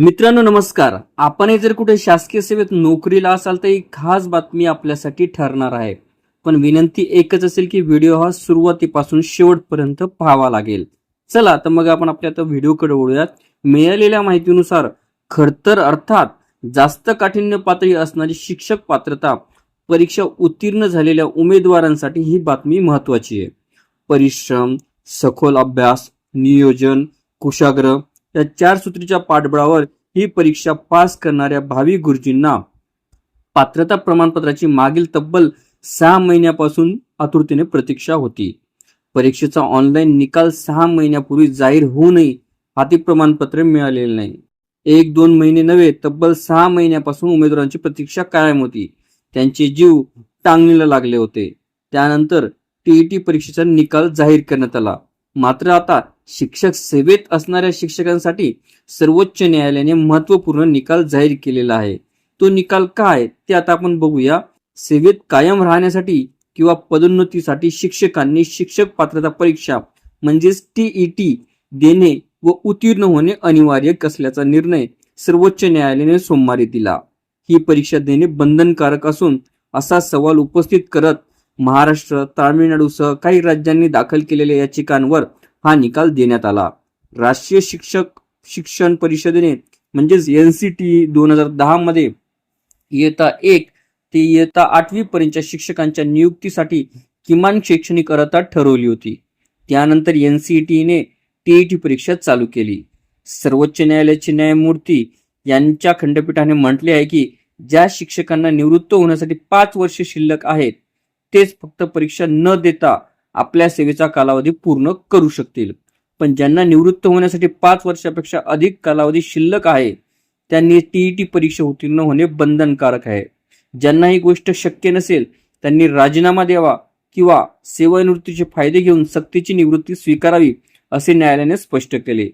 मित्रांनो नमस्कार. आपणही जर कुठे शासकीय सेवेत नोकरीला असाल तर एक खास बातमी आपल्यासाठी ठरणार आहे. पण विनंती एकच असेल की व्हिडिओ हा सुरुवातीपासून शेवटपर्यंत पाहावा लागेल. चला तर मग आपण आपल्या आता व्हिडिओकडे वळूयात. मिळालेल्या माहितीनुसार खडतर अर्थात जास्त काठिण्य पातळी असणारी शिक्षक पात्रता परीक्षा उत्तीर्ण झालेल्या उमेदवारांसाठी ही बातमी महत्वाची आहे. परिश्रम सखोल अभ्यास नियोजन कुशाग्र या चार सूत्रीच्या पाठबळावर ही परीक्षा पास करणाऱ्या भावी गुरुजींना पात्रता प्रमाणपत्राची मागील तब्बल सहा महिन्यापासून आतुरतेने प्रतीक्षा होती. परीक्षेचा ऑनलाईन निकाल सहा महिन्यापूर्वी जाहीर होऊनही हाती प्रमाणपत्र मिळालेले नाही. एक दोन महिने नव्हे तब्बल सहा महिन्यापासून उमेदवारांची प्रतीक्षा कायम होती. त्यांचे जीव टांगणीला लागले होते. त्यानंतर टीईटी परीक्षेचा निकाल जाहीर करण्यात आला. मात्र आता शिक्षक सेवेत असणाऱ्या शिक्षकांसाठी सर्वोच्च न्यायालयाने महत्त्वपूर्ण निकाल जाहीर केलेला आहे. तो निकाल काय ते आता आपण बघूया. सेवेत कायम राहण्यासाठी किंवा पदोन्नतीसाठी शिक्षकांनी शिक्षक पात्रता परीक्षा म्हणजेच टीईटी देणे व उत्तीर्ण होणे अनिवार्य असल्याचा निर्णय सर्वोच्च न्यायालयाने सोमवारी दिला. ही परीक्षा देणे बंधनकारक असून असा सवाल उपस्थित करत महाराष्ट्र तामिळनाडूसह काही राज्यांनी दाखल केलेल्या याचिकांवर हा निकाल देण्यात आला. राष्ट्रीय शिक्षक शिक्षण परिषदेने म्हणजेच एन सी टी दोन हजार दहा मध्ये इयत्ता एक ते इयत्ता आठवी पर्यंतच्या शिक्षकांच्या नियुक्तीसाठी किमान शैक्षणिक अर्हता ठरवली होती. त्यानंतर एन सी टीने टीईटी परीक्षा चालू केली. सर्वोच्च न्यायालयाचे न्यायमूर्ती यांच्या खंडपीठाने म्हटले आहे की ज्या शिक्षकांना निवृत्त होण्यासाठी पाच वर्षे शिल्लक आहेत तेच फक्त परीक्षा न देता आपल्या सेवेचा कालावधी पूर्ण करू शकतील. पण ज्यांना निवृत्त होण्यासाठी पाच वर्षापेक्षा अधिक कालावधी शिल्लक आहे त्यांनी टीईटी परीक्षा उत्तीर्ण होणे बंधनकारक आहे. ज्यांना ही गोष्ट शक्य नसेल त्यांनी राजीनामा द्यावा किंवा सेवानिवृत्तीचे फायदे घेऊन सक्तीची निवृत्ती स्वीकारावी असे न्यायालयाने स्पष्ट केले.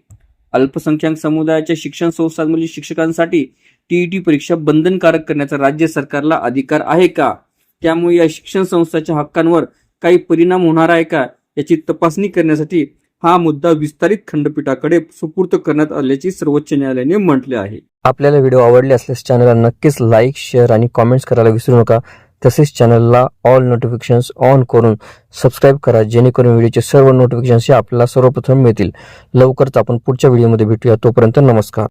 अल्पसंख्याक समुदायाच्या शिक्षण संस्थांमधील शिक्षकांसाठी टीईटी परीक्षा बंधनकारक करण्याचा राज्य सरकारला अधिकार आहे का? त्यामुळे या शिक्षण संस्थांच्या हक्कांवर काही परिणाम होणार आहे का याची तपासणी करण्यासाठी हा मुद्दा विस्तारित खंडपीठाकडे सुपूर्त करण्यात आल्याचे सर्वोच्च न्यायालयाने म्हटले आहे. आपल्याला व्हिडिओ आवडले असल्यास चॅनलला नक्कीच लाईक शेअर आणि कॉमेंट्स करायला विसरू नका. तसेच चॅनलला ऑल नोटिफिकेशन्स ऑन करून सबस्क्राईब करा जेणेकरून व्हिडिओचे सर्व नोटिफिकेशन्स हे आपल्याला सर्वप्रथम मिळतील. लवकरच आपण पुढच्या व्हिडिओमध्ये भेटूया. तोपर्यंत नमस्कार.